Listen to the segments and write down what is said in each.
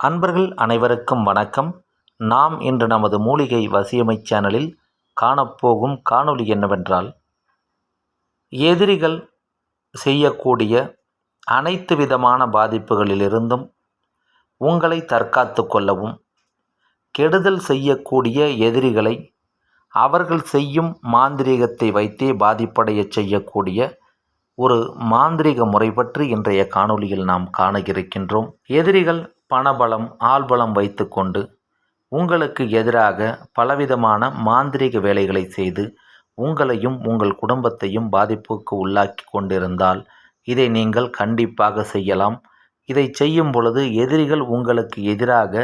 அன்பர்கள் அனைவருக்கும் வணக்கம். நாம் இன்று நமது மூலிகை வசியமை சேனலில் காணப்போகும் காணொளி என்னவென்றால் எதிரிகள் செய்யக்கூடிய அனைத்து விதமான பாதிப்புகளிலிருந்தும் உங்களை தற்காத்து கொள்ளவும் கெடுதல் செய்யக்கூடிய எதிரிகளை அவர்கள் செய்யும் மாந்திரீகத்தை வைத்தே பாதிப்படையச் செய்யக்கூடிய ஒரு மாந்திரீக முறை பற்றி இன்றைய காணொளியில் நாம் காண இருக்கின்றோம். எதிரிகள் பணபலம் ஆள்பலம் வைத்துக்கொண்டு உங்களுக்கு எதிராக பலவிதமான மாந்திரீக வேலைகளை செய்து உங்களையும் உங்கள் குடும்பத்தையும் பாதிப்புக்கு உள்ளாக்கி கொண்டிருந்தால் இதை நீங்கள் கண்டிப்பாக செய்யலாம். இதை செய்யும் பொழுது எதிரிகள் உங்களுக்கு எதிராக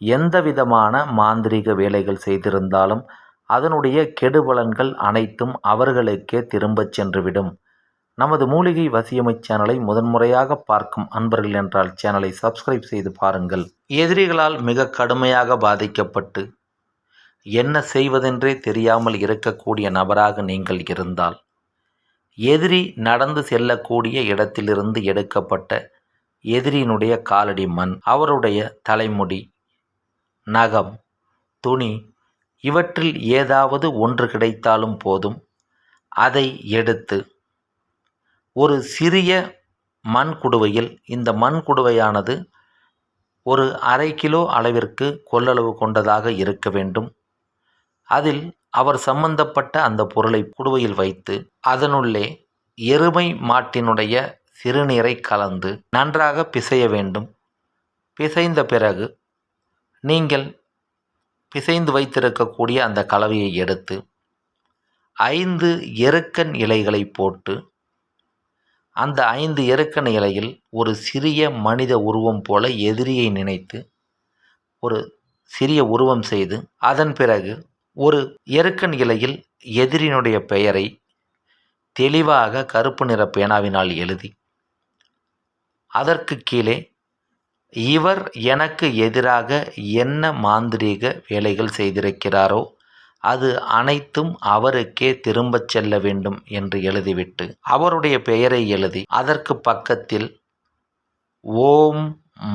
எந்த விதமான மாந்திரீக வேலைகள் செய்திருந்தாலும் அதனுடைய கெடுபலன்கள் அனைத்தும் அவர்களுக்கே திரும்பச் சென்றுவிடும். நமது மூலிகை வசியமை சேனலை முதன்முறையாக பார்க்கும் அன்பர்கள் என்றால் சேனலை சப்ஸ்கிரைப் செய்து பாருங்கள். எதிரிகளால் மிக கடுமையாக பாதிக்கப்பட்டு என்ன செய்வதென்றே தெரியாமல் இருக்கக்கூடிய நபராக நீங்கள் இருந்தால் எதிரி நடந்து செல்லக்கூடிய இடத்திலிருந்து எடுக்கப்பட்ட எதிரியினுடைய காலடி மண் அவருடைய தலைமுடி நகம் துணி இவற்றில் ஏதாவது ஒன்று கிடைத்தாலும் போதும் அதை எடுத்து ஒரு சிறிய மண் குடுவையில் இந்த மண் குடுவையானது ஒரு அரை கிலோ அளவிற்கு கொள்ளளவு கொண்டதாக இருக்க வேண்டும். அதில் அவர் சம்பந்தப்பட்ட அந்த பொருளை குடுவையில் வைத்து அதனுள்ளே எருமை மாட்டினுடைய சிறுநீரை கலந்து நன்றாக பிசைய வேண்டும். பிசைந்த பிறகு நீங்கள் பிசைந்து வைத்திருக்கக்கூடிய அந்த கலவையை எடுத்து ஐந்து எருக்கன் இலைகளை போட்டு அந்த ஐந்து எருக்கன் இலையில் ஒரு சிறிய மனித உருவம் போல எதிரியை நினைத்து ஒரு சிறிய உருவம் செய்து அதன் பிறகு ஒரு எருக்கன் இலையில் எதிரினுடைய பெயரை தெளிவாக கருப்பு நிற பேனாவினால் எழுதி அதற்கு கீழே இவர் எனக்கு எதிராக என்ன மாந்திரீக வேலைகள் செய்திருக்கிறாரோ அது அனைத்தும் அவருக்கே திரும்பச் செல்ல வேண்டும் என்று எழுதிவிட்டு அவருடைய பெயரை எழுதி அதற்கு பக்கத்தில் ஓம்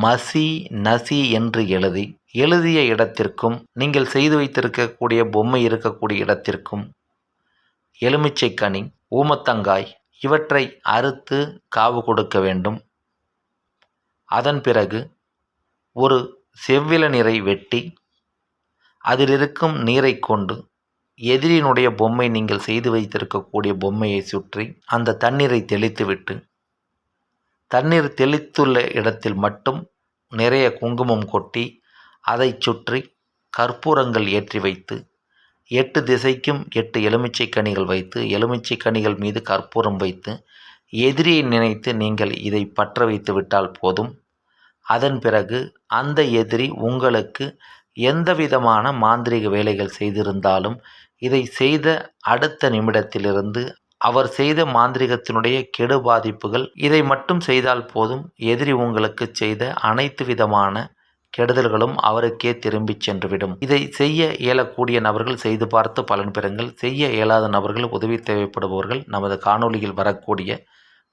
மசி நசி என்று எழுதி எழுதிய இடத்திற்கும் நீங்கள் செய்து வைத்திருக்கக்கூடிய பொம்மை இருக்கக்கூடிய இடத்திற்கும் எலுமிச்சை கனி ஊமத்தங்காய் இவற்றை அறுத்து காவு கொடுக்க வேண்டும். அதன் பிறகு ஒரு செவ்வில நீரை வெட்டி அதில் இருக்கும் நீரை கொண்டு எதிரினுடைய பொம்மை நீங்கள் செய்து வைத்திருக்கக்கூடிய பொம்மையை சுற்றி அந்த தண்ணீரை தெளித்துவிட்டு தண்ணீர் தெளித்துள்ள இடத்தில் மட்டும் நிறைய குங்குமம் கொட்டி அதை சுற்றி கற்பூரங்கள் ஏற்றி வைத்து எட்டு திசைக்கும் எட்டு எலுமிச்சை கனிகள் வைத்து எலுமிச்சை கனிகள் மீது கற்பூரம் வைத்து எதிரியை நினைத்து நீங்கள் இதை பற்ற வைத்து விட்டால் போதும். அதன் பிறகு அந்த எதிரி உங்களுக்கு எந்த விதமான மாந்திரிக வேலைகள் செய்திருந்தாலும் இதை செய்த அடுத்த நிமிடத்திலிருந்து அவர் செய்த மாந்திரிகத்தினுடைய கெடு பாதிப்புகள் இதை மட்டும் செய்தால் போதும் எதிரி உங்களுக்கு செய்த அனைத்து விதமான கெடுதல்களும் அவருக்கே திரும்பி சென்றுவிடும். இதை செய்ய இயலக்கூடிய நபர்கள் செய்து பார்த்து பலன் பெறுங்கள். செய்ய இயலாத நபர்கள் உதவி தேவைப்படுபவர்கள். நமது காணொலியில் வரக்கூடிய